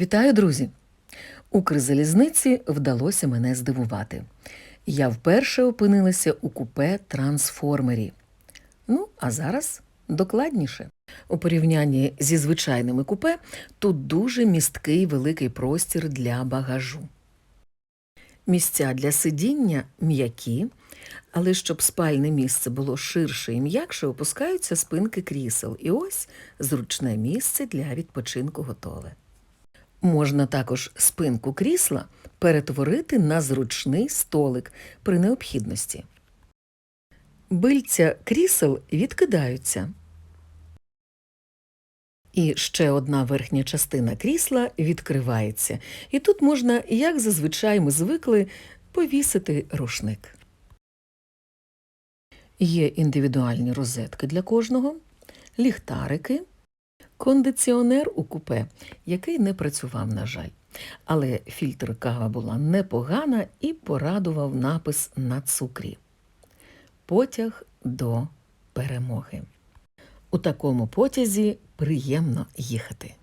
Вітаю, друзі! Укрзалізниці вдалося мене здивувати. Я вперше опинилася у купе трансформері. Ну, а зараз докладніше. У порівнянні зі звичайними купе тут дуже місткий великий простір для багажу. Місця для сидіння м'які, але щоб спальне місце було ширше і м'якше, опускаються спинки крісел. І ось зручне місце для відпочинку готове. Можна також спинку крісла перетворити на зручний столик при необхідності. Бильця крісел відкидаються. І ще одна верхня частина крісла відкривається. І тут можна, як зазвичай ми звикли, повісити рушник. Є індивідуальні розетки для кожного, ліхтарики, кондиціонер у купе, який не працював, на жаль. Але фільтр кава була непогана і порадував напис на цукрі. Потяг до перемоги. У такому потязі приємно їхати.